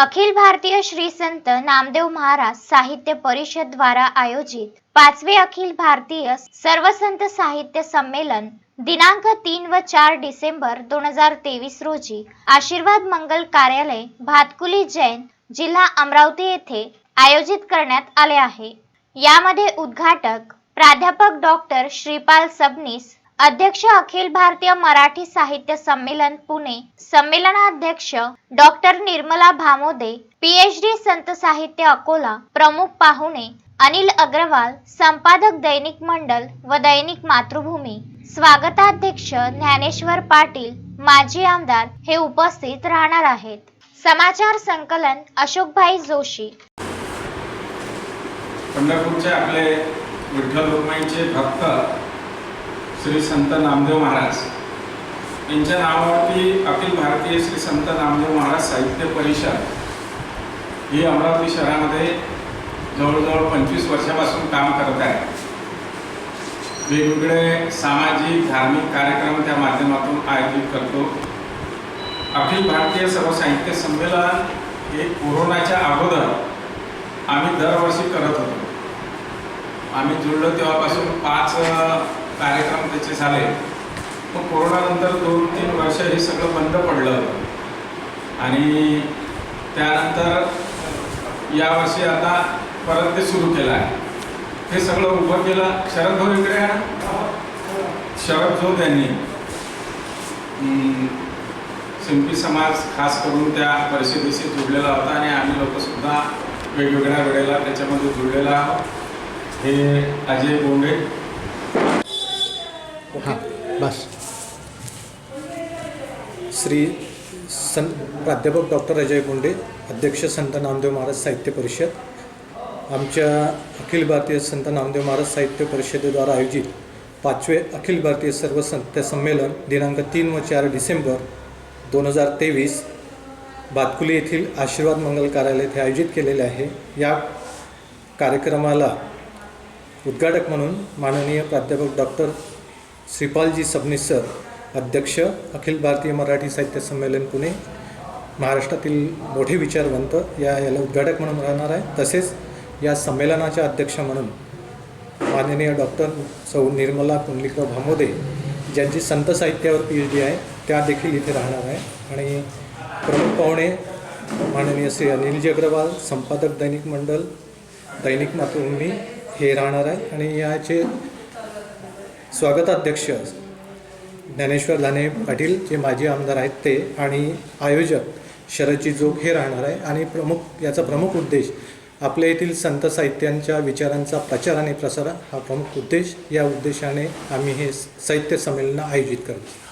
अखिल भारतीय श्री संत नामदेव महाराज साहित्य परिषद द्वारा आयोजित पाचवे अखिल भारतीय सर्व संत साहित्य संमेलन दिनांक तीन व चार डिसेंबर दोन हजार तेवीस रोजी आशीर्वाद मंगल कार्यालय भातकुली जैन जिल्हा अमरावती येथे आयोजित करण्यात आले आहे. यामध्ये उद्घाटक प्राध्यापक डॉक्टर श्रीपाल सबनीस अध्यक्ष अखिल भारतीय मराठी साहित्य संमेलन पुणे. संमेलनाध्यक्ष डॉक्टर निर्मला भामोदे पीएचडी संत साहित्य अकोला प्रमुख पाहुणे अनिल अग्रवाल संपादक दैनिक मंडल व दैनिक मातृभूमी. स्वागताध्यक्ष ज्ञानेश्वर पाटील माजी आमदार हे उपस्थित राहणार आहेत. समाचार संकलन अशोकभाई जोशी. पंढरपूरचे आपले विठ्ठल रुक्माईचे भक्त श्री संत नामदेव महाराज. यांच्या नावावरती अखिल भारतीय श्री संत नामदेव महाराज साहित्य परिषद ही अमरावती शहरामध्ये जवळजवळ पंचवीस वर्षापासून काम करत आहे. वेगवेगळे सामाजिक धार्मिक कार्यक्रम त्या माध्यमातून आयोजित करतो. अखिल भारतीय सर्व साहित्य संमेलन हे कोरोनाच्या अगोदर आम्ही दरवर्षी करत होतो. आम्ही जुळलो तेव्हापासून पाच कार्यक्रम त्याचे झाले. मग कोरोनानंतर दोन तीन वर्ष हे सगळं बंद पडलं. होतं आणि त्यानंतर यावर्षी आता परत ते सुरू केलं आहे. हे सगळं उभं केलं. शरद भाऊ इकडे आहे ना? शरद जोत यांनी सिंपी शिंपी समाज खास करून त्या परिषदेशी जुडलेला होता आणि आम्ही लोकसुद्धा वेगवेगळ्या वेळेला त्याच्यामध्ये जुळलेला आहोत. हे अजय बोंडे हां बस. श्री सं प्राध्यापक डॉक्टर अजय बोंडे अध्यक्ष संत नामदेव महाराज साहित्य परिषद. आमच्या अखिल भारतीय संत नामदेव महाराज साहित्य परिषदेद्वारा आयोजित पाचवे अखिल भारतीय सर्व संत संमेलन दिनांक तीन व चार डिसेंबर दोन हजार तेवीस बातकुली येथील आशीर्वाद मंगल कार्यालय येथे आयोजित केलेले आहे. या कार्यक्रमाला उद्घाटक म्हणून माननीय प्राध्यापक डॉक्टर श्रीपालजी सबनीस सर अध्यक्ष अखिल भारतीय मराठी साहित्य संमेलन पुणे महाराष्ट्रातील मोठे विचारवंत या याला उद्घाटक म्हणून राहणार आहे. तसेच या संमेलनाच्या अध्यक्ष म्हणून माननीय डॉक्टर सौ निर्मला कुंडलिका भामोदे ज्यांची संत साहित्यावर पी एच डी आहे त्या देखील इथे राहणार आहे. आणि प्रमुख पाहुणे माननीय श्री अनिलजी अग्रवाल संपादक दैनिक मंडल दैनिक मातृभूमी हे राहणार आहे. आणि याचे स्वागताध्यक्ष ज्ञानेश्वर धाने पाटील जे माजी आमदार आहेत ते आणि आयोजक शरदजी जोग हे राहणार आहे. आणि प्रमुख याचा प्रमुख उद्देश आपल्या येथील संत साहित्यांच्या विचारांचा प्रचार आणि प्रसार हा प्रमुख उद्देश. या उद्देशाने आम्ही हे साहित्य संमेलन आयोजित करतो.